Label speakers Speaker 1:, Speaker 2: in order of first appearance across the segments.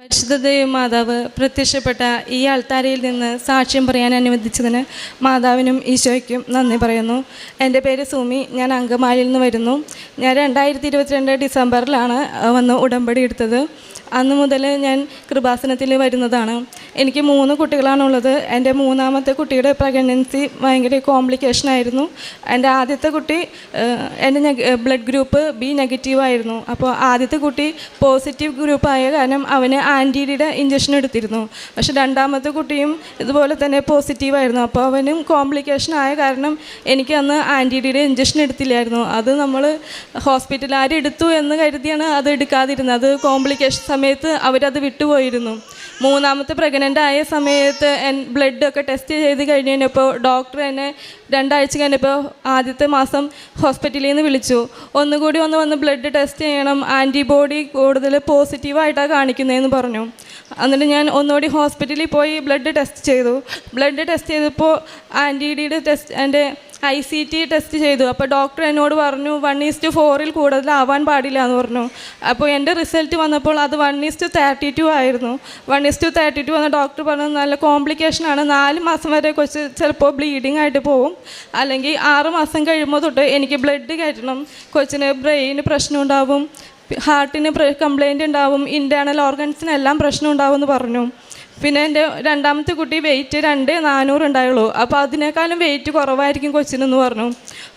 Speaker 1: പരിശുദ്ധ ദേവമാതാവ് പ്രത്യക്ഷപ്പെട്ട ഈ ആൾത്താരയിൽ നിന്ന് സാക്ഷ്യം പറയാൻ അനുവദിച്ചതിന് മാതാവിനും ഈശോയ്ക്കും നന്ദി പറയുന്നു. എന്റെ പേര് സൂമി ഞാൻ അങ്കമാലിയിൽ നിന്ന് വരുന്നു. ഞാൻ രണ്ടായിരത്തി ഇരുപത്തിരണ്ട് ഡിസംബറിലാണ് വന്ന് ഉടമ്പടി എടുത്തത്. അന്ന് മുതൽ ഞാൻ കൃപാസനത്തിൽ വരുന്നതാണ്. എനിക്ക് മൂന്ന് കുട്ടികളാണുള്ളത്. എന്റെ മൂന്നാമത്തെ കുട്ടിയുടെ പ്രഗ്നൻസി ഭയങ്കര കോംപ്ലിക്കേഷൻ ആയിരുന്നു. എന്റെ ആദ്യത്തെ കുട്ടി എന്റെ ബ്ലഡ് ഗ്രൂപ്പ് ബി നെഗറ്റീവ് ആയിരുന്നു. അപ്പോൾ ആദ്യത്തെ കുട്ടി പോസിറ്റീവ് ഗ്രൂപ്പായ കാരണം അവന് ആന്റിയുടെ ഇഞ്ചക്ഷൻ എടുത്തിരുന്നു. പക്ഷെ രണ്ടാമത്തെ കുട്ടിയും ഇതുപോലെ തന്നെ പോസിറ്റീവായിരുന്നു അപ്പോൾ അവനും കോംപ്ലിക്കേഷൻ ആയ കാരണം എനിക്ക് അന്ന് ആന്റിയുടെ ഇഞ്ചക്ഷൻ എടുത്തില്ലായിരുന്നു. അത് നമ്മൾ ഹോസ്പിറ്റലിൽ ആരെടുത്തു എന്ന് കരുതിയാണ് അത് എടുക്കാതിരുന്നത്. അത് കോംപ്ലിക്കേഷൻ സമയത്ത് അവരത് വിട്ടുപോയിരുന്നു. മൂന്നാമത്തെ പ്രഗ്നന്റ് ആയ സമയത്ത് എൻ ബ്ലഡൊക്കെ ടെസ്റ്റ് ചെയ്ത് കഴിഞ്ഞ് കഴിഞ്ഞപ്പോൾ ഡോക്ടർ എന്നെ രണ്ടാഴ്ച കഴിഞ്ഞപ്പോൾ ആദ്യത്തെ മാസം ഹോസ്പിറ്റലിൽ നിന്ന് വിളിച്ചു. ഒന്നുകൂടി ഒന്ന് വന്ന് ബ്ലഡ് ടെസ്റ്റ് ചെയ്യണം ആന്റിബോഡി കൂടുതൽ പോസിറ്റീവായിട്ടാണ് കാണിക്കുന്നതെന്ന് പറഞ്ഞു. എന്നിട്ട് ഞാൻ ഒന്നുകൂടി ഹോസ്പിറ്റലിൽ പോയി ബ്ലഡ് ടെസ്റ്റ് ചെയ്തു. ബ്ലഡ് ടെസ്റ്റ് ചെയ്തപ്പോൾ ആന്റിഡിയുടെ ടെസ്റ്റ് എന്റെ ഐ സി ടി ടെസ്റ്റ് ചെയ്തു. അപ്പോൾ ഡോക്ടർ എന്നോട് പറഞ്ഞു വൺ ഈസ്റ്റ് ഫോറിൽ കൂടുതൽ ആവാൻ പാടില്ല എന്ന് പറഞ്ഞു. അപ്പോൾ എന്റെ റിസൾട്ട് വന്നപ്പോൾ അത് one is to thirty two ആയിരുന്നു. One is to thirty two വന്ന ഡോക്ടർ പറഞ്ഞു നല്ല കോംപ്ലിക്കേഷൻ ആണ്. നാല് മാസം വരെ കുറച്ച് ചിലപ്പോൾ ബ്ലീഡിങ് ആയിട്ട് പോകും അല്ലെങ്കിൽ ആറ് മാസം കഴിയുമ്പോൾ തൊട്ട് എനിക്ക് ബ്ലഡ് കയറ്റണം. കൊച്ചിന് ബ്രെയിന് പ്രശ്നം ഉണ്ടാവും. ഹാർട്ടിന് കംപ്ലൈന്റ് ഉണ്ടാവും. ഇന്റേർണൽ ഓർഗൻസിനെല്ലാം പ്രശ്നം ഉണ്ടാവും എന്ന് പറഞ്ഞു. പിന്നെ എന്റെ രണ്ടാമത്തെ കുട്ടി വെയിറ്റ് രണ്ട് നാനൂറ് ഉണ്ടായുള്ളൂ. അപ്പോൾ അതിനേക്കാളും വെയിറ്റ് കുറവായിരിക്കും കൊച്ചിനെന്ന് പറഞ്ഞു.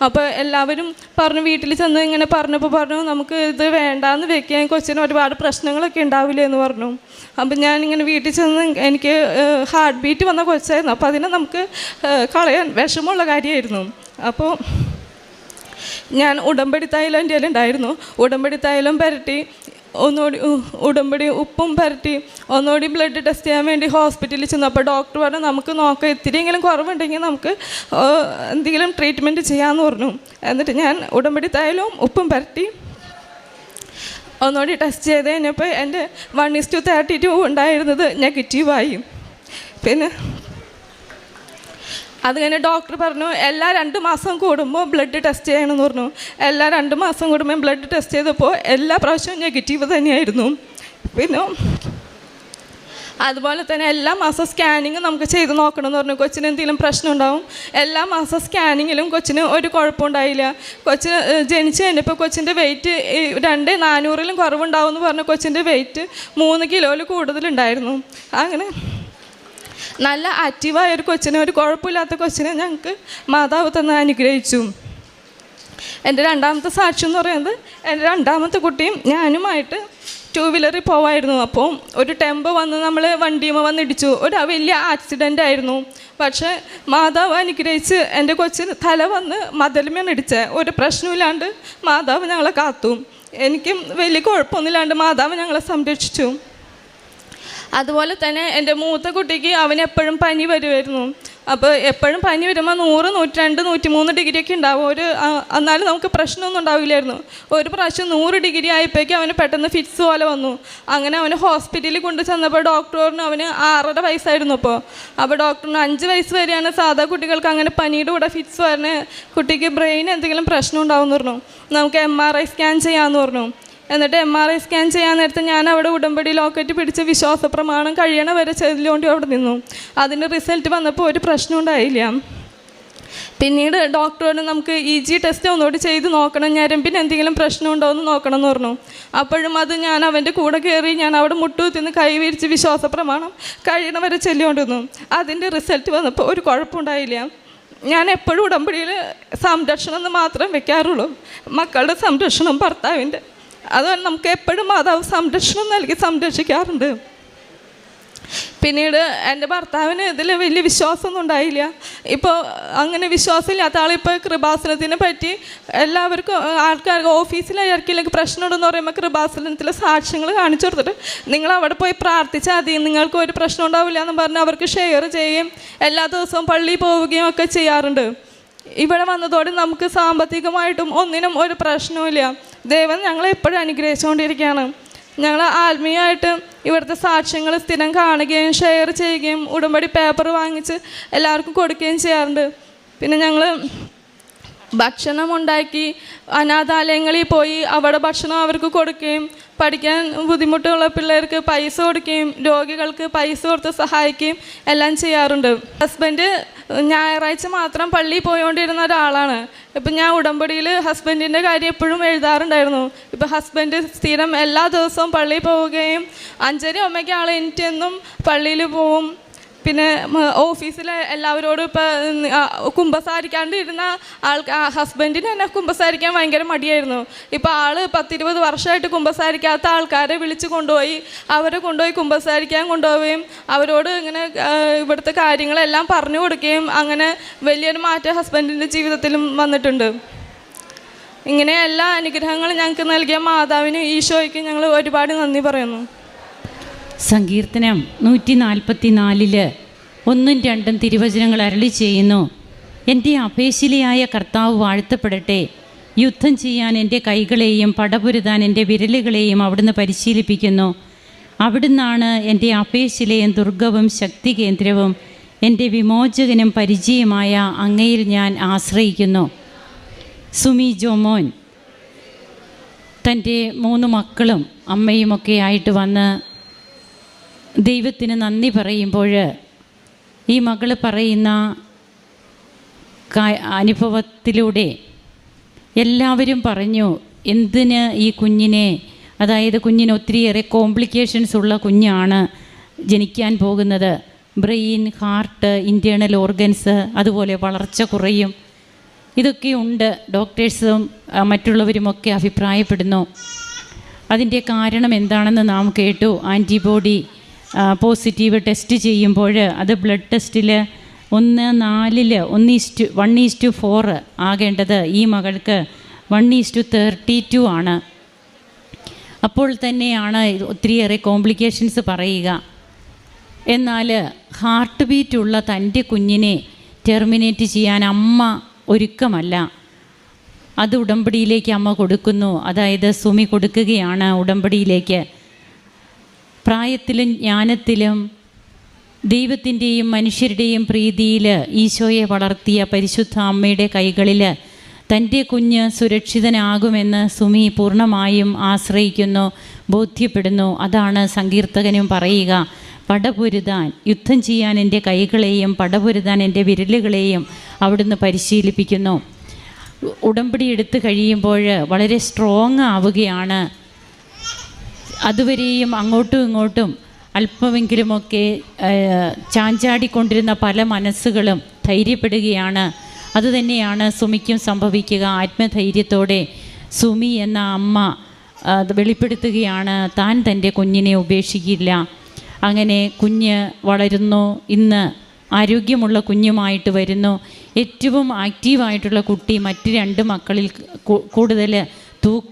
Speaker 1: അപ്പോൾ എല്ലാവരും പറഞ്ഞു വീട്ടിൽ ചെന്ന് ഇങ്ങനെ പറഞ്ഞപ്പോൾ പറഞ്ഞു നമുക്ക് ഇത് വേണ്ടാന്ന് വെക്കാൻ കൊച്ചിന് ഒരുപാട് പ്രശ്നങ്ങളൊക്കെ ഉണ്ടാവില്ലേ എന്ന് പറഞ്ഞു. അപ്പം ഞാനിങ്ങനെ വീട്ടിൽ ചെന്ന് എനിക്ക് ഹാർട്ട് ബീറ്റ് വന്ന കൊച്ചായിരുന്നു. അപ്പോൾ അതിനെ നമുക്ക് കളയാൻ വിഷമമുള്ള കാര്യമായിരുന്നു. അപ്പോൾ ഞാൻ ഉടമ്പടി തൈലം എന്റെ ഉണ്ടായിരുന്നു ഉടമ്പടി തൈലം പുരട്ടി ഒന്നുകൂടി ഉടമ്പടി ഉപ്പും പരട്ടി ഒന്നുകൂടി ബ്ലഡ് ടെസ്റ്റ് ചെയ്യാൻ വേണ്ടി ഹോസ്പിറ്റലിൽ ചെന്നു. അപ്പോൾ ഡോക്ടർ പറഞ്ഞു നമുക്ക് നോക്കാം ഇത്തിരിയെങ്കിലും കുറവുണ്ടെങ്കിൽ നമുക്ക് എന്തെങ്കിലും ട്രീറ്റ്മെന്റ് ചെയ്യാമെന്ന് പറഞ്ഞു. എന്നിട്ട് ഞാൻ ഉടമ്പടി തൈലവും ഉപ്പും പരട്ടി. ഒന്നുകൂടി ടെസ്റ്റ് ചെയ്ത് കഴിഞ്ഞപ്പോൾ എന്റെ one is to thirty two ഉണ്ടായിരുന്നത് നെഗറ്റീവായി പിന്നെ അത് കഴിഞ്ഞ് ഡോക്ടർ പറഞ്ഞു എല്ലാ രണ്ട് മാസം കൂടുമ്പോൾ ബ്ലഡ് ടെസ്റ്റ് ചെയ്യണമെന്ന് പറഞ്ഞു. എല്ലാ രണ്ട് മാസം കൂടുമ്പോൾ ബ്ലഡ് ടെസ്റ്റ് ചെയ്തപ്പോൾ എല്ലാ പ്രാവശ്യവും നെഗറ്റീവ് തന്നെയായിരുന്നു. പിന്നെ അതുപോലെ തന്നെ എല്ലാ മാസം സ്കാനിങ് നമുക്ക് ചെയ്ത് നോക്കണം എന്ന് പറഞ്ഞു. കൊച്ചിന് എന്തെങ്കിലും പ്രശ്നം ഉണ്ടാവും? എല്ലാ മാസം സ്കാനിങ്ങിലും കൊച്ചിന് ഒരു കുഴപ്പമുണ്ടായില്ല. കൊച്ചിന് ജനിച്ച് കഴിഞ്ഞപ്പോൾ കൊച്ചിന്റെ വെയിറ്റ് രണ്ട് നാനൂറിലും കുറവുണ്ടാവും എന്ന് പറഞ്ഞു. കൊച്ചിന്റെ വെയിറ്റ് മൂന്ന് കിലോയിൽ കൂടുതലുണ്ടായിരുന്നു. അങ്ങനെ നല്ല ആക്റ്റീവായ ഒരു കൊച്ചിനെ ഒരു കുഴപ്പമില്ലാത്ത കൊച്ചിനെ ഞങ്ങൾക്ക് മാതാവ് തന്നെ അനുഗ്രഹിച്ചു. എന്റെ രണ്ടാമത്തെ സാക്ഷി എന്ന് പറയുന്നത് എന്റെ രണ്ടാമത്തെ കുട്ടിയും ഞാനുമായിട്ട് ടൂ വീലറിൽ പോവായിരുന്നു. അപ്പോൾ ഒരു ടെമ്പോ വന്ന് നമ്മൾ വണ്ടിയുമ വന്ന് ഇടിച്ചു ഒരു വലിയ ആക്സിഡന്റ് ആയിരുന്നു. പക്ഷേ മാതാവ് അനുഗ്രഹിച്ച് എന്റെ കൊച്ചിന് തല വന്ന് മതിലുമേണ് ഇടിച്ചത് ഒരു പ്രശ്നമില്ലാണ്ട് മാതാവ് ഞങ്ങളെ കാത്തു. എനിക്കും വലിയ കുഴപ്പമൊന്നുമില്ലാണ്ട് മാതാവ് ഞങ്ങളെ സംരക്ഷിച്ചു. അതുപോലെ തന്നെ എന്റെ മൂത്ത കുട്ടിക്ക് അവന് എപ്പോഴും പനി വരുമായിരുന്നു. അപ്പോൾ എപ്പോഴും പനി വരുമ്പോൾ നൂറ് നൂറ്റി രണ്ട് നൂറ്റി മൂന്ന് ഡിഗ്രി ഒക്കെ ഉണ്ടാവും. ഒരു എന്നാലും നമുക്ക് പ്രശ്നമൊന്നും ഉണ്ടാവില്ലായിരുന്നു. ഒരു പ്രാവശ്യം നൂറ് ഡിഗ്രി ആയപ്പോഴേക്കും അവന് പെട്ടെന്ന് ഫിറ്റ്സ് പോലെ വന്നു. അങ്ങനെ അവന് ഹോസ്പിറ്റലിൽ കൊണ്ടു ചെന്നപ്പോൾ ഡോക്ടറിന് അവന് ആറര വയസ്സായിരുന്നു അപ്പോൾ അപ്പോൾ ഡോക്ടറിന് അഞ്ച് വയസ്സ് വരെയാണ് സാധാ കുട്ടികൾക്ക് അങ്ങനെ പനിയുടെ കൂടെ ഫിറ്റ്സ് വരണേ കുട്ടിക്ക് ബ്രെയിൻ എന്തെങ്കിലും പ്രശ്നം ഉണ്ടാവും എന്ന് പറഞ്ഞു. നമുക്ക് എം ആർ ഐ സ്കാൻ ചെയ്യാമെന്ന് പറഞ്ഞു. എന്നിട്ട് എം ആർ ഐ സ്കാൻ ചെയ്യാൻ നേരത്ത് ഞാൻ അവിടെ ഉടമ്പടി ലോക്കറ്റ് പിടിച്ച് വിശ്വാസ പ്രമാണം കഴിയണ വരെ ചെയ്തുകൊണ്ട് അവിടെ നിന്നു. അതിന്റെ റിസൾട്ട് വന്നപ്പോൾ ഒരു പ്രശ്നം ഉണ്ടായില്ല. പിന്നീട് ഡോക്ടറോട് നമുക്ക് ഇ ജി ടെസ്റ്റ് ഒന്നുകൂടി ചെയ്ത് നോക്കണം ഞരമ്പിന് എന്തെങ്കിലും പ്രശ്നം ഉണ്ടോ എന്ന് നോക്കണം എന്ന് പറഞ്ഞു. അപ്പോഴും അത് ഞാൻ അവന്റെ കൂടെ കയറി ഞാൻ അവിടെ മുട്ടുകുത്തിന്ന് കൈ വിരിച്ച് വിശ്വാസ പ്രമാണം കഴിയണ വരെ ചെല്ലിക്കൊണ്ടിരുന്നു അതിന്റെ റിസൾട്ട് വന്നപ്പോൾ ഒരു കുഴപ്പമുണ്ടായില്ല ഞാൻ എപ്പോഴും ഉടമ്പടിയിൽ സംരക്ഷണം എന്ന് മാത്രം വെക്കാറുള്ളൂ. മക്കളുടെ സംരക്ഷണം ഭർത്താവിന്റെ അത് നമുക്ക് എപ്പോഴും മാതാവ് സംരക്ഷണം നൽകി സംരക്ഷിക്കാറുണ്ട്. പിന്നീട് എന്റെ ഭർത്താവിന് ഇതിൽ വലിയ വിശ്വാസമൊന്നും ഉണ്ടായില്ല. ഇപ്പോൾ അങ്ങനെ വിശ്വാസമില്ലാത്ത ആളിപ്പോൾ കൃപാസനത്തിനെ പറ്റി എല്ലാവർക്കും ആൾക്കാർക്ക് ഓഫീസിലായിരിക്കില്ലെങ്കിൽ പ്രശ്നമുണ്ടെന്ന് പറയുമ്പോൾ കൃപാസനത്തിലെ സാക്ഷ്യങ്ങൾ കാണിച്ചു കൊടുത്തിട്ട് നിങ്ങൾ അവിടെ പോയി പ്രാർത്ഥിച്ചാൽ മതി നിങ്ങൾക്ക് ഒരു പ്രശ്നം ഉണ്ടാവില്ല എന്ന് പറഞ്ഞ് അവർക്ക് ഷെയർ ചെയ്യുകയും എല്ലാ ദിവസവും പള്ളിയിൽ പോവുകയും ഒക്കെ ചെയ്യാറുണ്ട്. ഇവിടെ വന്നതോടെ നമുക്ക് സാമ്പത്തികമായിട്ടും ഒന്നിനും ഒരു പ്രശ്നവുമില്ല. ദൈവം ഞങ്ങളെ എപ്പോഴും അനുഗ്രഹിച്ചുകൊണ്ടിരിക്കുകയാണ്. ഞങ്ങൾ ആത്മീയമായിട്ട് ഇവിടുത്തെ സാക്ഷ്യങ്ങൾ സ്ഥിരം കാണുകയും ഷെയർ ചെയ്യുകയും ഉടമ്പടി പേപ്പർ വാങ്ങിച്ച് എല്ലാവർക്കും കൊടുക്കുകയും ചെയ്യാറുണ്ട്. പിന്നെ ഞങ്ങൾ ഭക്ഷണം ഉണ്ടാക്കി അനാഥാലയങ്ങളിൽ പോയി അവിടെ ഭക്ഷണം അവർക്ക് കൊടുക്കുകയും പഠിക്കാൻ ബുദ്ധിമുട്ടുള്ള പിള്ളേർക്ക് പൈസ കൊടുക്കുകയും രോഗികൾക്ക് പൈസ കൊടുത്ത് സഹായിക്കുകയും എല്ലാം ചെയ്യാറുണ്ട്. ഹസ്ബൻഡ് ഞായറാഴ്ച മാത്രം പള്ളിയിൽ പോയിക്കൊണ്ടിരുന്ന ഒരാളാണ്. ഇപ്പം ഞാൻ ഉടമ്പടിയിൽ ഹസ്ബൻഡിന്റെ കാര്യം എപ്പോഴും എഴുതാറുണ്ടായിരുന്നു. ഇപ്പം ഹസ്ബൻഡ് സ്ഥിരം എല്ലാ ദിവസവും പള്ളിയിൽ പോവുകയും അഞ്ചര അമ്മയ്ക്ക് ആൾ എനിക്കെന്നും പള്ളിയിൽ പോവും. പിന്നെ ഓഫീസിലെ എല്ലാവരോടും ഇപ്പം കുമ്പസാരിക്കാണ്ട് ഇരുന്ന ആൾ ഹസ്ബൻഡിന് തന്നെ കുമ്പസാരിക്കാൻ ഭയങ്കര മടിയായിരുന്നു. ഇപ്പോൾ ആൾ പത്തിരുപത് വർഷമായിട്ട് കുമ്പസാരിക്കാത്ത ആൾക്കാരെ വിളിച്ച് കൊണ്ടുപോയി അവരെ കൊണ്ടുപോയി കുമ്പസാരിക്കാൻ കൊണ്ടുപോവുകയും അവരോട് ഇങ്ങനെ ഇവിടുത്തെ കാര്യങ്ങളെല്ലാം പറഞ്ഞു കൊടുക്കുകയും അങ്ങനെ വലിയൊരു മാറ്റം ഹസ്ബൻഡിന്റെ ജീവിതത്തിലും വന്നിട്ടുണ്ട്. ഇങ്ങനെ എല്ലാ അനുഗ്രഹങ്ങളും ഞങ്ങൾക്ക് നൽകിയ മാതാവിനും ഈശോയ്ക്കും ഞങ്ങൾ ഒരുപാട് നന്ദി പറയുന്നു.
Speaker 2: സങ്കീർത്തനം നൂറ്റി നാൽപ്പത്തി നാലിൽ ഒന്നും രണ്ടും തിരുവചനങ്ങൾ അരളി ചെയ്യുന്നു. എന്റെ അപേശിലിയായ കർത്താവ് വാഴ്ത്തപ്പെടട്ടെ. യുദ്ധം ചെയ്യാൻ എന്റെ കൈകളെയും പടപുരുതാൻ എന്റെ വിരലുകളെയും അവിടുന്ന് പരിശീലിപ്പിക്കുന്നു. അവിടുന്നാണ് എന്റെ അപേശിലയും ദുർഗവും ശക്തി കേന്ദ്രവും എന്റെ വിമോചകനും പരിചയമായ അങ്ങയിൽ ഞാൻ ആശ്രയിക്കുന്നു. സുമി ജോമോൻ. തന്റെ മൂന്ന് മക്കളും അമ്മയുമൊക്കെ ആയിട്ട് വന്ന് ദൈവത്തിന് നന്ദി പറയുമ്പോൾ ഈ മകൾ പറയുന്ന അനുഭവത്തിലൂടെ എല്ലാവരും പറഞ്ഞു എന്തിന് ഈ കുഞ്ഞിനെ അതായത് കുഞ്ഞിന് ഒത്തിരിയേറെ കോംപ്ലിക്കേഷൻസ് ഉള്ള കുഞ്ഞാണ് ജനിക്കാൻ പോകുന്നത്. ബ്രെയിൻ ഹാർട്ട് ഇന്റേണൽ ഓർഗൻസ് അതുപോലെ വളർച്ച കുറയും. ഇതൊക്കെ ഉണ്ട്. ഡോക്ടേഴ്സും മറ്റുള്ളവരുമൊക്കെ അഭിപ്രായപ്പെടുന്നു. അതിന്റെ കാരണം എന്താണെന്ന് നാം കേട്ടു. ആന്റിബോഡി പോസിറ്റീവ് ടെസ്റ്റ് ചെയ്യുമ്പോൾ അത് ബ്ലഡ് ടെസ്റ്റിൽ ഒന്ന് നാലിൽ ഒന്ന് ഈസ്റ്റ് വൺ ഈസ്റ്റു ഫോർ ആകേണ്ടത് ഈ മകൾക്ക് വൺ ഈസ്റ്റു തേർട്ടി ടു ആണ്. അപ്പോൾ തന്നെയാണ് ഒത്തിരിയേറെ കോംപ്ലിക്കേഷൻസ് പറയുക. എന്നാൽ ഹാർട്ട് ബീറ്റ് ഉള്ള തന്റെ കുഞ്ഞിനെ ടെർമിനേറ്റ് ചെയ്യാൻ അമ്മ ഒരുക്കമല്ല. അത് ഉടമ്പടിയിലേക്ക് അമ്മ കൊടുക്കുന്നു. അതായത് സുമി കൊടുക്കുകയാണ് ഉടമ്പടിയിലേക്ക്. പ്രായത്തിലും ജ്ഞാനത്തിലും ദൈവത്തിന്റെയും മനുഷ്യരുടെയും പ്രീതിയിൽ ഈശോയെ വളർത്തിയ പരിശുദ്ധ അമ്മയുടെ കൈകളിൽ തന്റെ കുഞ്ഞ് സുരക്ഷിതനാകുമെന്ന് സുമി പൂർണമായും ആശ്രയിക്കുന്നു ബോധ്യപ്പെടുന്നു. അതാണ് സങ്കീർത്തകനും പറയുക. പടപൊരുതാൻ യുദ്ധം ചെയ്യാൻ എന്റെ കൈകളെയും പടപൊരുതാൻ എന്റെ വിരലുകളെയും അവിടുന്ന് പരിശീലിപ്പിക്കുന്നു. ഉടമ്പടി എടുത്തു കഴിയുമ്പോൾ വളരെ സ്ട്രോങ് ആവുകയാണ്. അതുവരെയും അങ്ങോട്ടും ഇങ്ങോട്ടും അല്പമെങ്കിലുമൊക്കെ ചാഞ്ചാടിക്കൊണ്ടിരുന്ന പല മനസ്സുകളും ധൈര്യപ്പെടുകയാണ്. അതുതന്നെയാണ് സുമിക്കും സംഭവിക്കുക. ആത്മധൈര്യത്തോടെ സുമി എന്ന അമ്മ വെളിപ്പെടുത്തുകയാണ്. താൻ തന്റെ കുഞ്ഞിനെ ഉപേക്ഷിക്കില്ല. അങ്ങനെ കുഞ്ഞ് വളരുന്നു. ഇന്ന് ആരോഗ്യമുള്ള കുഞ്ഞുമായിട്ട് വരുന്നു. ഏറ്റവും ആക്റ്റീവായിട്ടുള്ള കുട്ടി മറ്റ് രണ്ട് മക്കളിൽ കൂടുതൽ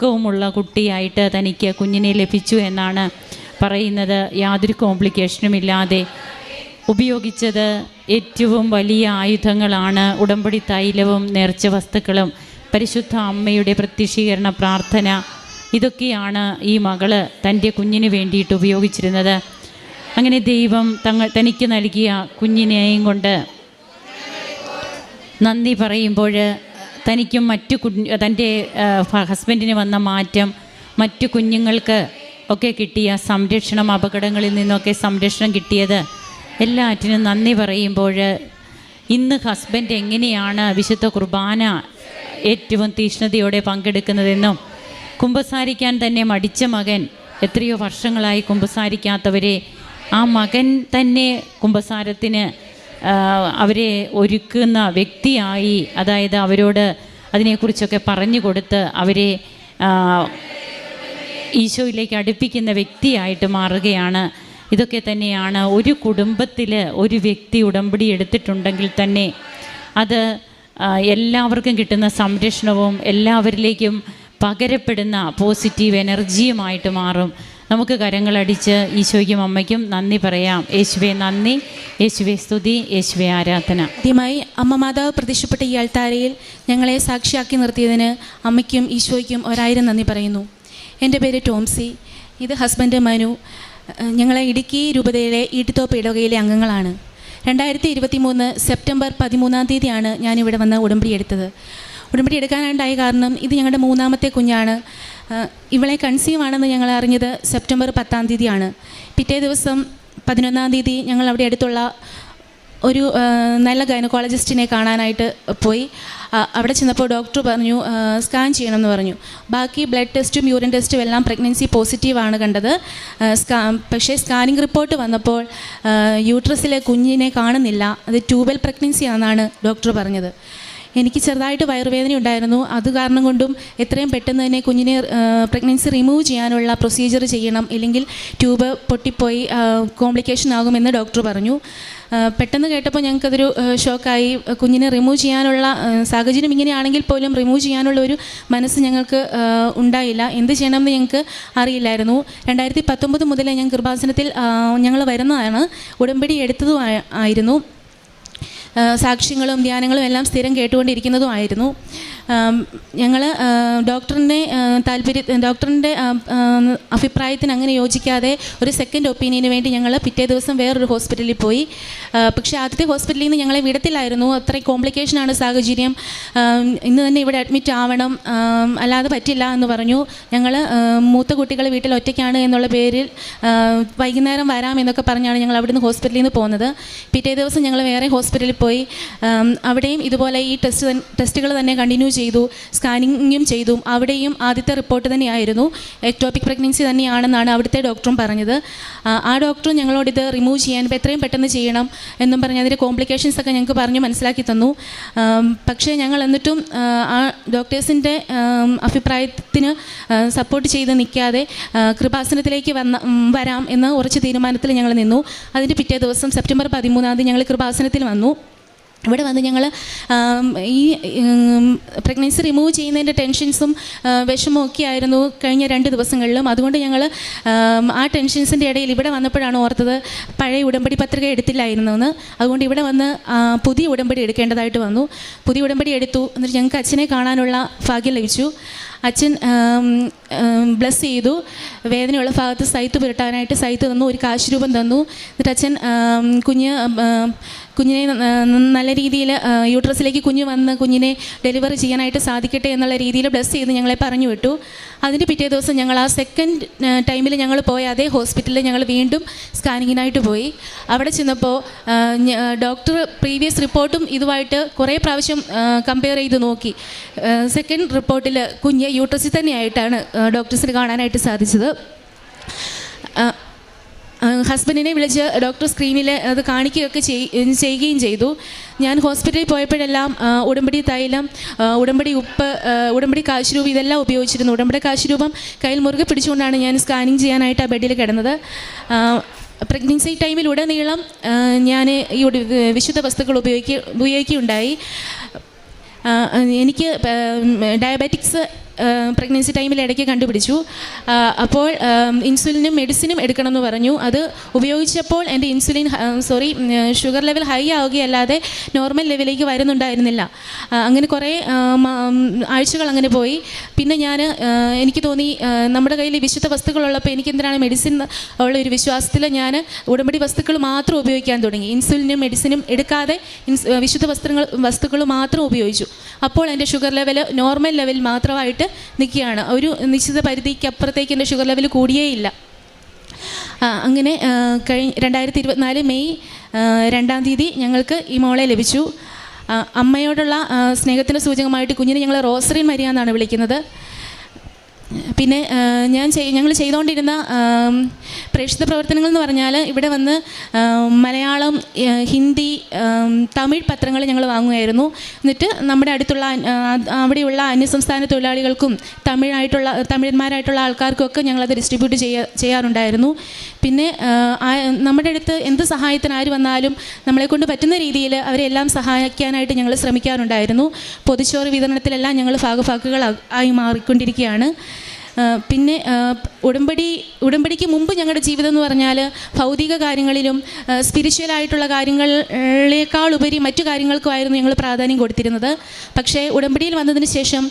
Speaker 2: തൂക്കവുമുള്ള കുട്ടിയായിട്ട് തനിക്ക് കുഞ്ഞിനെ ലഭിച്ചു എന്നാണ് പറയുന്നത്. യാതൊരു കോംപ്ലിക്കേഷനും ഇല്ലാതെ ഉപയോഗിച്ചത് ഏറ്റവും വലിയ ആയുധങ്ങളാണ്. ഉടമ്പടി തൈലവും നേർച്ച വസ്തുക്കളും പരിശുദ്ധ അമ്മയുടെ പ്രത്യക്ഷീകരണ പ്രാർത്ഥന ഇതൊക്കെയാണ് ഈ മകൾ തന്റെ കുഞ്ഞിന് വേണ്ടിയിട്ട് ഉപയോഗിച്ചിരുന്നത്. അങ്ങനെ ദൈവം തങ്ങൾ തനിക്ക് നൽകിയ കുഞ്ഞിനെയും കൊണ്ട് നന്ദി പറയുമ്പോൾ തനിക്കും മറ്റു കുഞ്ഞ് തന്റെ ഹസ്ബൻഡിന് വന്ന മാറ്റം മറ്റു കുഞ്ഞുങ്ങൾക്ക് ഒക്കെ കിട്ടിയ സംരക്ഷണം അപകടങ്ങളിൽ നിന്നൊക്കെ സംരക്ഷണം കിട്ടിയത് എല്ലാറ്റിനും നന്ദി പറയുമ്പോൾ ഇന്ന് ഹസ്ബൻഡ് എങ്ങനെയാണ് വിശുദ്ധ കുർബാന ഏറ്റവും തീഷ്ണതയോടെ പങ്കെടുക്കുന്നതെന്നും കുമ്പസാരിക്കാൻ തന്നെ മടിച്ച മകൻ എത്രയോ വർഷങ്ങളായി കുമ്പസാരിക്കാത്തവരെ ആ മകൻ തന്നെ കുമ്പസാരത്തിന് അവരെ ഒരുക്കുന്ന വ്യക്തിയായി അതായത് അവരോട് അതിനെക്കുറിച്ചൊക്കെ പറഞ്ഞു കൊടുത്ത് അവരെ ഈശോയിലേക്ക് അടുപ്പിക്കുന്ന വ്യക്തിയായിട്ട് മാറുകയാണ്. ഇതൊക്കെ തന്നെയാണ് ഒരു കുടുംബത്തിൽ ഒരു വ്യക്തി ഉടമ്പടി എടുത്തിട്ടുണ്ടെങ്കിൽ തന്നെ അത് എല്ലാവർക്കും കിട്ടുന്ന സംരക്ഷണവും എല്ലാവരിലേക്കും പകരപ്പെടുന്ന പോസിറ്റീവ് എനർജിയുമായിട്ട് മാറും. നമുക്ക് കരങ്ങളടിച്ച് ഈശോയ്ക്കും അമ്മയ്ക്കും നന്ദി പറയാം. യേശുവെ നന്ദി. യേശുവെ സ്തുതി. യേശുവെ ആരാധന.
Speaker 3: ആദ്യമായി അമ്മ മാതാവ് പ്രത്യക്ഷപ്പെട്ട ഈ അൾത്താരയിൽ ഞങ്ങളെ സാക്ഷിയാക്കി നിർത്തിയതിന് അമ്മയ്ക്കും ഈശോയ്ക്കും ഒരായിരം നന്ദി പറയുന്നു. എന്റെ പേര് ടോംസി. ഇത് ഹസ്ബൻഡ് മനു. ഞങ്ങളെ ഇടുക്കി രൂപതയിലെ ഈട്ടിത്തോപ്പ് ഇടവകയിലെ അംഗങ്ങളാണ്. രണ്ടായിരത്തി ഇരുപത്തി മൂന്ന് സെപ്റ്റംബർ പതിമൂന്നാം തീയതിയാണ് ഞാനിവിടെ വന്ന് ഉടമ്പടി എടുത്തത്. ഉടമ്പടി എടുക്കാനായിട്ടായ കാരണം ഇത് ഞങ്ങളുടെ മൂന്നാമത്തെ കുഞ്ഞാണ്. ഇവളെ കൺസീവ് ആണെന്ന് ഞങ്ങൾ അറിഞ്ഞത് സെപ്റ്റംബർ പത്താം തീയതിയാണ്. പിറ്റേ ദിവസം പതിനൊന്നാം തീയതി ഞങ്ങൾ അവിടെ അടുത്തുള്ള ഒരു നല്ല ഗൈനക്കോളജിസ്റ്റിനെ കാണാനായിട്ട് പോയി. അവിടെ ചെന്നപ്പോൾ ഡോക്ടർ പറഞ്ഞു സ്കാൻ ചെയ്യണമെന്ന് പറഞ്ഞു. ബാക്കി ബ്ലഡ് ടെസ്റ്റും യൂറിൻ ടെസ്റ്റും എല്ലാം പ്രഗ്നൻസി പോസിറ്റീവാണ് കണ്ടത്. സ്കാ പക്ഷേ സ്കാനിങ് റിപ്പോർട്ട് വന്നപ്പോൾ യൂട്രസിലെ കുഞ്ഞിനെ കാണുന്നില്ല. അത് ട്യൂബൽ പ്രഗ്നൻസി ആണെന്നാണ് ഡോക്ടർ പറഞ്ഞത്. എനിക്ക് ചെറുതായിട്ട് വയറുവേദന ഉണ്ടായിരുന്നു. അത് കാരണം കൊണ്ടും എത്രയും പെട്ടെന്ന് തന്നെ കുഞ്ഞിനെ പ്രഗ്നൻസി റിമൂവ് ചെയ്യാനുള്ള പ്രൊസീജിയർ ചെയ്യണം. ഇല്ലെങ്കിൽ ട്യൂബ് പൊട്ടിപ്പോയി കോംപ്ലിക്കേഷൻ ആകുമെന്ന് ഡോക്ടർ പറഞ്ഞു. പെട്ടെന്ന് കേട്ടപ്പോൾ ഞങ്ങൾക്കതൊരു ഷോക്കായി കുഞ്ഞിനെ റിമൂവ് ചെയ്യാനുള്ള സാഹചര്യം ഇങ്ങനെയാണെങ്കിൽ പോലും റിമൂവ് ചെയ്യാനുള്ള ഒരു മനസ്സ് ഞങ്ങൾക്ക് ഉണ്ടായില്ല. എന്ത് ചെയ്യണമെന്ന് ഞങ്ങൾക്ക് അറിയില്ലായിരുന്നു. രണ്ടായിരത്തി പത്തൊമ്പത് മുതലേ ഞാൻ കൃപാസനത്തിൽ ഞങ്ങൾ വരുന്നതാണ്. ഉടമ്പടി എടുത്തതും ആയിരുന്നു. സാക്ഷ്യങ്ങളും ധ്യാനങ്ങളും എല്ലാം സ്ഥിരം കേട്ടുകൊണ്ടിരിക്കുന്നതുമായിരുന്നു. ഞങ്ങൾ ഡോക്ടറിന്റെ താല്പര്യ ഡോക്ടറിന്റെ അഭിപ്രായത്തിന് അങ്ങനെ യോജിക്കാതെ ഒരു സെക്കൻഡ് ഒപ്പീനിയന് വേണ്ടി ഞങ്ങൾ പിറ്റേ ദിവസം വേറൊരു ഹോസ്പിറ്റലിൽ പോയി. പക്ഷേ ആദ്യത്തെ ഹോസ്പിറ്റലിൽ നിന്ന് ഞങ്ങളെ വിടത്തില്ലായിരുന്നു. അത്രയും കോംപ്ലിക്കേഷനാണ് സാഹചര്യം. ഇന്ന് തന്നെ ഇവിടെ അഡ്മിറ്റ് ആവണം. അല്ലാതെ പറ്റില്ല എന്ന് പറഞ്ഞു. ഞങ്ങൾ മൂത്ത കുട്ടികൾ വീട്ടിൽ ഒറ്റയ്ക്കാണ് എന്നുള്ള പേരിൽ വൈകുന്നേരം വരാം എന്നൊക്കെ പറഞ്ഞാണ് ഞങ്ങൾ അവിടുന്ന് ഹോസ്പിറ്റലിൽ നിന്ന് പോകുന്നത്. പിറ്റേ ദിവസം ഞങ്ങൾ വേറെ ഹോസ്പിറ്റലിൽ പോയി. അവിടെയും ഇതുപോലെ ഈ ടെസ്റ്റ് ടെസ്റ്റുകൾ തന്നെ കണ്ടിന്യൂ സ്കാനിങ്ങും ചെയ്തു. അവിടെയും ആദ്യത്തെ റിപ്പോർട്ട് തന്നെയായിരുന്നു. എക്ടോപിക് പ്രഗ്നൻസി തന്നെയാണെന്നാണ് അവിടുത്തെ ഡോക്ടറും പറഞ്ഞത്. ആ, ഡോക്ടറും ഞങ്ങളോട് ഇത് റിമൂവ് ചെയ്യാൻ എത്രയും പെട്ടെന്ന് ചെയ്യണം എന്നും പറഞ്ഞ് അതിന്റെ കോംപ്ലിക്കേഷൻസ് ഒക്കെ ഞങ്ങൾക്ക് പറഞ്ഞ് മനസ്സിലാക്കി തന്നു. പക്ഷേ ഞങ്ങൾ എന്നിട്ടും ആ, ഡോക്ടേഴ്സിന്റെ അഭിപ്രായത്തിന് സപ്പോർട്ട് ചെയ്ത് നിൽക്കാതെ കൃപാസനത്തിലേക്ക് വന്ന വരാം എന്ന ഉറച്ച തീരുമാനത്തിൽ ഞങ്ങൾ നിന്നു. അതിന്റെ പിറ്റേ ദിവസം സെപ്റ്റംബർ പതിമൂന്നാം തീയതി ഞങ്ങൾ കൃപാസനത്തിൽ വന്നു. ഇവിടെ വന്ന് ഞങ്ങൾ ഈ പ്രഗ്നൻസി റിമൂവ് ചെയ്യുന്നതിന്റെ ടെൻഷൻസും വിഷമവും ഒക്കെ ആയിരുന്നു കഴിഞ്ഞ രണ്ട് ദിവസങ്ങളിലും. അതുകൊണ്ട് ഞങ്ങൾ ആ ടെൻഷൻസിന്റെ ഇടയിൽ ഇവിടെ വന്നപ്പോഴാണ് ഓർത്തത് പഴയ ഉടമ്പടി പത്രിക എടുത്തില്ലായിരുന്നു എന്ന് അതുകൊണ്ട് ഇവിടെ വന്ന് പുതിയ ഉടമ്പടി എടുക്കേണ്ടതായിട്ട് വന്നു. പുതിയ ഉടമ്പടി എടുത്തു. എന്നിട്ട് ഞങ്ങൾക്ക് അച്ഛനെ കാണാനുള്ള ഭാഗ്യം ലഭിച്ചു. അച്ഛൻ ബ്ലസ് ചെയ്തു. വേദനയുള്ള ഭാഗത്ത് സൈത്ത് പുരട്ടാനായിട്ട് സൈത്ത് തന്നു ഒരു കാശ് രൂപം തന്നു. എന്നിട്ട് അച്ഛൻ കുഞ്ഞ് കുഞ്ഞിനെ നല്ല രീതിയിൽ യൂട്രസിലേക്ക് കുഞ്ഞ് വന്ന് കുഞ്ഞിനെ ഡെലിവറി ചെയ്യാനായിട്ട് സാധിക്കട്ടെ എന്നുള്ള രീതിയിൽ ബ്ലസ് ചെയ്ത് ഞങ്ങളെ പറഞ്ഞു വിട്ടു. അതിന്റെ പിറ്റേ ദിവസം ഞങ്ങൾ ആ സെക്കൻഡ് ടൈമിൽ ഞങ്ങൾ പോയ അതേ ഹോസ്പിറ്റലിൽ ഞങ്ങൾ വീണ്ടും സ്കാനിങ്ങിനായിട്ട് പോയി. അവിടെ ചെന്നപ്പോൾ ഡോക്ടർ പ്രീവിയസ് റിപ്പോർട്ടും ഇതുമായിട്ട് കുറേ പ്രാവശ്യം കമ്പയർ ചെയ്ത് നോക്കി. സെക്കൻഡ് റിപ്പോർട്ടിൽ കുഞ്ഞ് യൂട്രസിൽ തന്നെയായിട്ടാണ് ഡോക്ടേഴ്സിന് കാണാനായിട്ട് സാധിച്ചത്. ഹസ്ബൻഡിനെ വിളിച്ച് ഡോക്ടർ സ്ക്രീനിൽ അത് കാണിക്കുകയൊക്കെ ചെയ്- ചെയ്യുകയും ചെയ്തു. ഞാൻ ഹോസ്പിറ്റലിൽ പോയപ്പോഴെല്ലാം ഉടമ്പടി തൈലം ഉടമ്പടി ഉപ്പ് ഉടമ്പടി കാശുരൂപം ഇതെല്ലാം ഉപയോഗിച്ചിരുന്നു. ഉടമ്പടി കാശുരൂപം കയ്യിൽ മുറുകെ പിടിച്ചുകൊണ്ടാണ് ഞാൻ സ്കാനിങ് ചെയ്യാനായിട്ട് ആ ബെഡിൽ കിടന്നത്. പ്രഗ്നൻസി ടൈമിലുടനീളം ഞാൻ ഈ വിശുദ്ധ വസ്തുക്കൾ ഉപയോഗിക്കുക ഉപയോഗിക്കുകയുണ്ടായി. എനിക്ക് ഡയബറ്റിക്സ് പ്രഗ്നൻസി ടൈമിൽ ഇടയ്ക്ക് കണ്ടുപിടിച്ചു. അപ്പോൾ ഇൻസുലിനും മെഡിസിനും എടുക്കണമെന്ന് പറഞ്ഞു. അത് ഉപയോഗിച്ചപ്പോൾ എന്റെ insulin sorry sugar level high ആവുകയല്ലാതെ normal ലെവലിലേക്ക് വരുന്നുണ്ടായിരുന്നില്ല. അങ്ങനെ കുറേ ആഴ്ചകൾ അങ്ങനെ പോയി. പിന്നെ ഞാൻ എനിക്ക് തോന്നി നമ്മുടെ കയ്യിൽ വിശുദ്ധ വസ്തുക്കളുള്ളപ്പോൾ എനിക്ക് എന്തിനാണ് മെഡിസിൻ ഉള്ള ഒരു വിശ്വാസത്തിൽ ഞാൻ ഉടമ്പടി വസ്തുക്കൾ മാത്രം ഉപയോഗിക്കാൻ തുടങ്ങി. ഇൻസുലിനും മെഡിസിനും എടുക്കാതെ വിശുദ്ധ വസ്ത്രങ്ങൾ വസ്തുക്കൾ മാത്രം ഉപയോഗിച്ചു. അപ്പോൾ എന്റെ ഷുഗർ ലെവൽ നോർമൽ ലെവൽ മാത്രമായിട്ട് നിൽക്കുകയാണ്. ഒരു നിശ്ചിത പരിധിക്ക് അപ്പുറത്തേക്ക് എന്റെ ഷുഗർ ലെവൽ കൂടിയേ ഇല്ല. അങ്ങനെ കഴിഞ്ഞ രണ്ടായിരത്തി ഇരുപത്തിനാല് മെയ് രണ്ടാം തീയതി ഞങ്ങൾക്ക് ഈ മോളെ ലഭിച്ചു. അമ്മയോടുള്ള സ്നേഹത്തിന്റെ സൂചകമായിട്ട് കുഞ്ഞിനെ ഞങ്ങൾ റോസറി മരിയ എന്നാണ് വിളിക്കുന്നത്. പിന്നെ ഞാൻ ഞങ്ങൾ ചെയ്തുകൊണ്ടിരുന്ന പ്രേക്ഷിത പ്രവർത്തനങ്ങൾ എന്ന് പറഞ്ഞാൽ ഇവിടെ വന്ന് മലയാളം ഹിന്ദി തമിഴ് പത്രങ്ങൾ ഞങ്ങൾ വാങ്ങുമായിരുന്നു എന്നിട്ട് നമ്മുടെ അടുത്തുള്ള അവിടെയുള്ള അന്യസംസ്ഥാന തൊഴിലാളികൾക്കും തമിഴായിട്ടുള്ള തമിഴന്മാരായിട്ടുള്ള ആൾക്കാർക്കൊക്കെ ഞങ്ങളത് ഡിസ്ട്രിബ്യൂട്ട് ചെയ്യ ചെയ്യാറുണ്ടായിരുന്നു. പിന്നെ നമ്മുടെ അടുത്ത് എന്ത് സഹായത്തിന് ആര് വന്നാലും നമ്മളെക്കൊണ്ട് പറ്റുന്ന രീതിയിൽ അവരെല്ലാം സഹായിക്കാനായിട്ട് ഞങ്ങൾ ശ്രമിക്കാറുണ്ടായിരുന്നു. പൊതിച്ചോറ് വിതരണത്തിലെല്ലാം ഞങ്ങൾ ഭാഗഭാക്കുകൾ ആയി മാറിക്കൊണ്ടിരിക്കുകയാണ്. പിന്നെ ഉടമ്പടി ഉടമ്പടിക്ക് മുമ്പ് ഞങ്ങളുടെ ജീവിതം എന്ന് പറഞ്ഞാൽ ഭൗതിക കാര്യങ്ങളിലും സ്പിരിച്വൽ ആയിട്ടുള്ള കാര്യങ്ങളേക്കാൾ ഉപരി മറ്റു കാര്യങ്ങൾക്കുമായിരുന്നു ഞങ്ങൾ പ്രാധാന്യം കൊടുത്തിരുന്നത്. പക്ഷേ ഉടമ്പടിയിൽ വന്നതിന് ശേഷം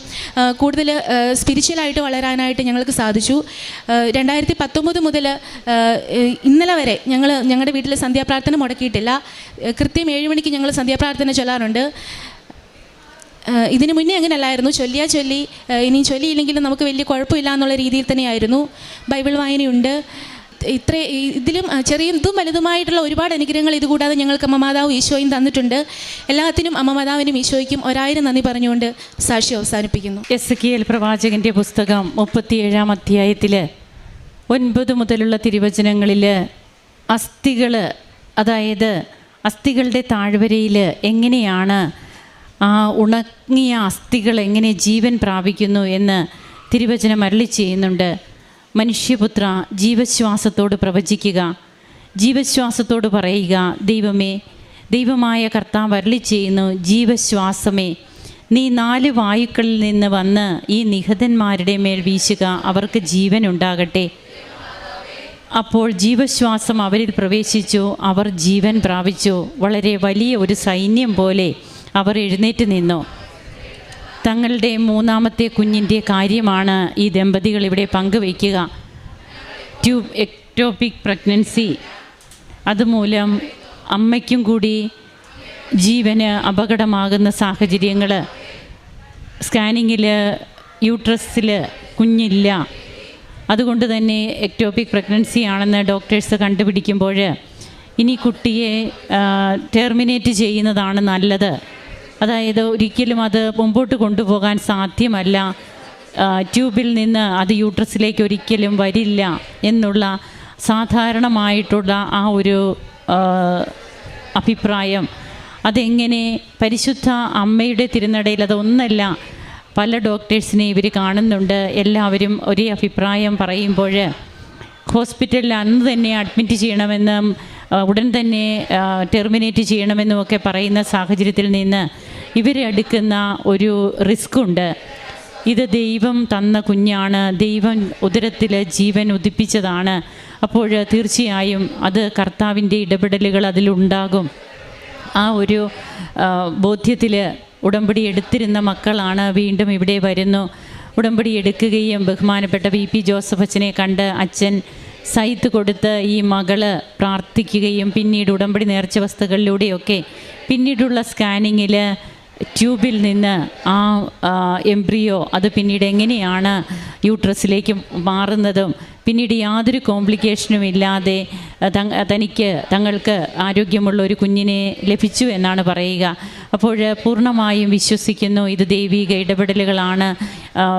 Speaker 3: കൂടുതൽ സ്പിരിച്വലായിട്ട് വളരാനായിട്ട് ഞങ്ങൾക്ക് സാധിച്ചു. രണ്ടായിരത്തി പത്തൊമ്പത് മുതൽ ഇന്നലെ വരെ ഞങ്ങൾ ഞങ്ങളുടെ വീട്ടിൽ സന്ധ്യാപ്രാർത്ഥന മുടക്കിയിട്ടില്ല. കൃത്യം ഏഴ് മണിക്ക് ഞങ്ങൾ സന്ധ്യാപ്രാർത്ഥന ചൊല്ലാറുണ്ട്. ഇതിന് മുന്നേ അങ്ങനെ അല്ലായിരുന്നു ചൊല്ലിയാ ചൊല്ലി ഇനി ചൊല്ലിയില്ലെങ്കിലും നമുക്ക് വലിയ കുഴപ്പമില്ല എന്നുള്ള രീതിയിൽ തന്നെയായിരുന്നു. ബൈബിൾ വായനയുണ്ട്. ഇത്ര ഇതിലും ചെറിയ ഇതും വലുതുമായിട്ടുള്ള ഒരുപാട് അനുഗ്രഹങ്ങൾ ഇതുകൂടാതെ ഞങ്ങൾക്ക് അമ്മമാതാവ് ഈശോയും തന്നിട്ടുണ്ട്. എല്ലാത്തിനും അമ്മമാതാവിനും ഈശോയ്ക്കും ഒരായിരം നന്ദി പറഞ്ഞുകൊണ്ട് സാക്ഷി അവസാനിപ്പിക്കുന്നു.
Speaker 2: എസ് കെ എൽ പ്രവാചകന്റെ പുസ്തകം മുപ്പത്തിയേഴാം അധ്യായത്തിൽ ഒൻപത് മുതലുള്ള തിരുവചനങ്ങളിൽ അസ്ഥികൾ അതായത് അസ്ഥികളുടെ താഴ്വരയിൽ എങ്ങനെയാണ് ആ ഉണങ്ങിയ അസ്ഥികൾ എങ്ങനെ ജീവൻ പ്രാപിക്കുന്നു എന്ന് തിരുവചനം അരളി ചെയ്യുന്നുണ്ട്. മനുഷ്യപുത്ര ജീവശ്വാസത്തോട് പ്രവചിക്കുക. ജീവശ്വാസത്തോട് പറയുക ദൈവമേ ദൈവമായ കർത്താവ് അരളി ചെയ്യുന്നു ജീവശ്വാസമേ നീ നാല് വായുക്കളിൽ നിന്ന് വന്ന് ഈ നിഹതന്മാരുടെ മേൽ വീശുക അവർക്ക് ജീവൻ ഉണ്ടാകട്ടെ. അപ്പോൾ ജീവശ്വാസം അവരിൽ പ്രവേശിച്ചു അവർ ജീവൻ പ്രാപിച്ചു. വളരെ വലിയ ഒരു സൈന്യം പോലെ അവർ എഴുന്നേറ്റ് നിന്നു. തങ്ങളുടെ മൂന്നാമത്തെ കുഞ്ഞിന്റെ കാര്യമാണ് ഈ ദമ്പതികൾ ഇവിടെ പങ്കുവയ്ക്കുക. Tube ectopic pregnancy. അതുമൂലം അമ്മയ്ക്കും കൂടി ജീവന് അപകടമാകുന്ന സാഹചര്യങ്ങൾ. സ്കാനിങ്ങിൽ യൂട്രസിൽ കുഞ്ഞില്ല. അതുകൊണ്ട് തന്നെ എക്ടോപിക് പ്രഗ്നൻസി ആണെന്ന് ഡോക്ടേഴ്സ് കണ്ടുപിടിക്കുമ്പോൾ ഇനി കുട്ടിയെ ടെർമിനേറ്റ് ചെയ്യുന്നതാണ് നല്ലത്. അതായത് ഒരിക്കലും അത് മുമ്പോട്ട് കൊണ്ടുപോകാൻ സാധ്യമല്ല. ട്യൂബിൽ നിന്ന് അത് യൂട്രസിലേക്ക് ഒരിക്കലും വരില്ല എന്നുള്ള സാധാരണമായിട്ടുള്ള ആ ഒരു അഭിപ്രായം. അതെങ്ങനെ പരിശുദ്ധ അമ്മയുടെ തിരുനടയിൽ അതൊന്നല്ല പല ഡോക്ടേഴ്സിനെ ഇവർ കാണുന്നുണ്ട് എല്ലാവരും ഒരേ അഭിപ്രായം പറയുമ്പോൾ ഹോസ്പിറ്റലിൽ അന്ന് തന്നെ അഡ്മിറ്റ് ചെയ്യണമെന്നും ഉടൻ തന്നെ ടെർമിനേറ്റ് ചെയ്യണമെന്നുമൊക്കെ പറയുന്ന സാഹചര്യത്തിൽ നിന്ന് ഇവരെടുക്കുന്ന ഒരു റിസ്ക് ഉണ്ട്. ഇത് ദൈവം തന്ന കുഞ്ഞാണ്. ദൈവം ഉദരത്തിൽ ജീവൻ ഉദിപ്പിച്ചതാണ്. അപ്പോൾ തീർച്ചയായും അത് കർത്താവിന്റെ ഇടപെടലുകൾ അതിലുണ്ടാകും. ആ ഒരു ബോധ്യത്തിൽ ഉടമ്പടി എടുത്തിരുന്ന മക്കളാണ് വീണ്ടും ഇവിടെ വരുന്നു. ഉടമ്പടി എടുക്കുകയും ബഹുമാനപ്പെട്ട വി പി ജോസഫ് അച്ഛനെ കണ്ട് അച്ഛൻ സൈത്ത് കൊടുത്ത് ഈ മകൾ പ്രാർത്ഥിക്കുകയും പിന്നീട് ഉടമ്പടി നേർച്ച വസ്തുക്കളിലൂടെയൊക്കെ പിന്നീടുള്ള സ്കാനിങ്ങിൽ ട്യൂബിൽ നിന്ന് ആ എംബ്രിയോ അത് പിന്നീട് എങ്ങനെയാണ് യൂട്രസിലേക്ക് മാറുന്നതും പിന്നീട് യാതൊരു കോംപ്ലിക്കേഷനും ഇല്ലാതെ തനിക്ക് തങ്ങൾക്ക് ആരോഗ്യമുള്ള ഒരു കുഞ്ഞിനെ ലഭിച്ചു എന്നാണ് പറയുക. അപ്പോൾ പൂർണമായും വിശ്വസിക്കുന്നു ഇത് ദൈവിക ഇടപെടലുകളാണ്.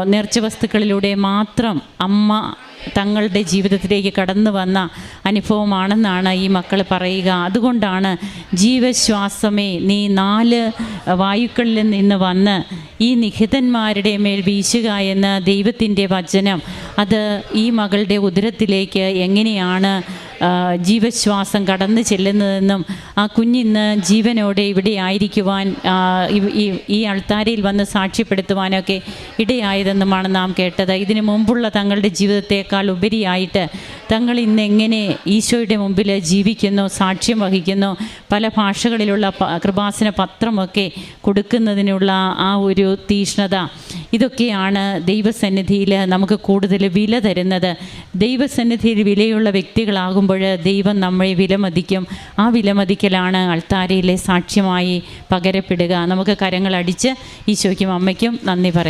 Speaker 2: നേർച്ച വസ്തുക്കളിലൂടെ മാത്രം അമ്മ തങ്ങളുടെ ജീവിതത്തിലേക്ക് കടന്നു വന്ന അനുഭവമാണെന്നാണ് ഈ മക്കൾ പറയുക. അതുകൊണ്ടാണ് ജീവശ്വാസമേ നീ നാല് വായുക്കളിൽ നിന്ന് വന്ന് ഈ നിഹിതന്മാരുടെ മേൽ വീശുക എന്ന ദൈവത്തിന്റെ വചനം. അത് ഈ മകളുടെ ഉദരത്തിലേക്ക് എങ്ങനെയാണ് ജീവശ്വാസം കടന്നു ചെല്ലുന്നതെന്നും ആ കുഞ്ഞിന്ന് ജീവനോടെ ഇവിടെ ആയിരിക്കുവാൻ ഈ- അൾത്താരയിൽ വന്ന് സാക്ഷ്യപ്പെടുത്തുവാനൊക്കെ ഇടയായതെന്നുമാണ് നാം കേട്ടത്. ഇതിനു മുമ്പുള്ള തങ്ങളുടെ ജീവിതത്തെക്കാൾ ഉപരിയായിട്ട് തങ്ങൾ ഇന്ന് എങ്ങനെ ഈശോയുടെ മുമ്പിൽ ജീവിക്കുന്നു സാക്ഷ്യം വഹിക്കുന്നു പല ഭാഷകളിലുള്ള കൃപാസന പത്രമൊക്കെ കൊടുക്കുന്നതിനുള്ള ആ ഒരു തീഷ്ണത ഇതൊക്കെയാണ് ദൈവസന്നിധിയിൽ നമുക്ക് കൂടുതൽ വില തരുന്നത്. ദൈവസന്നിധിയിൽ വിലയുള്ള വ്യക്തികളാകുമ്പോൾ ദൈവം നമ്മളെ വിലമതിക്കും. ആ വിലമതിക്കലാണ് അൾത്താരയിലെ സാക്ഷ്യമായി പകരപ്പെടുക. നമുക്ക് കരങ്ങളടിച്ച് ഈശോയ്ക്കും അമ്മയ്ക്കും നന്ദി പറയാം.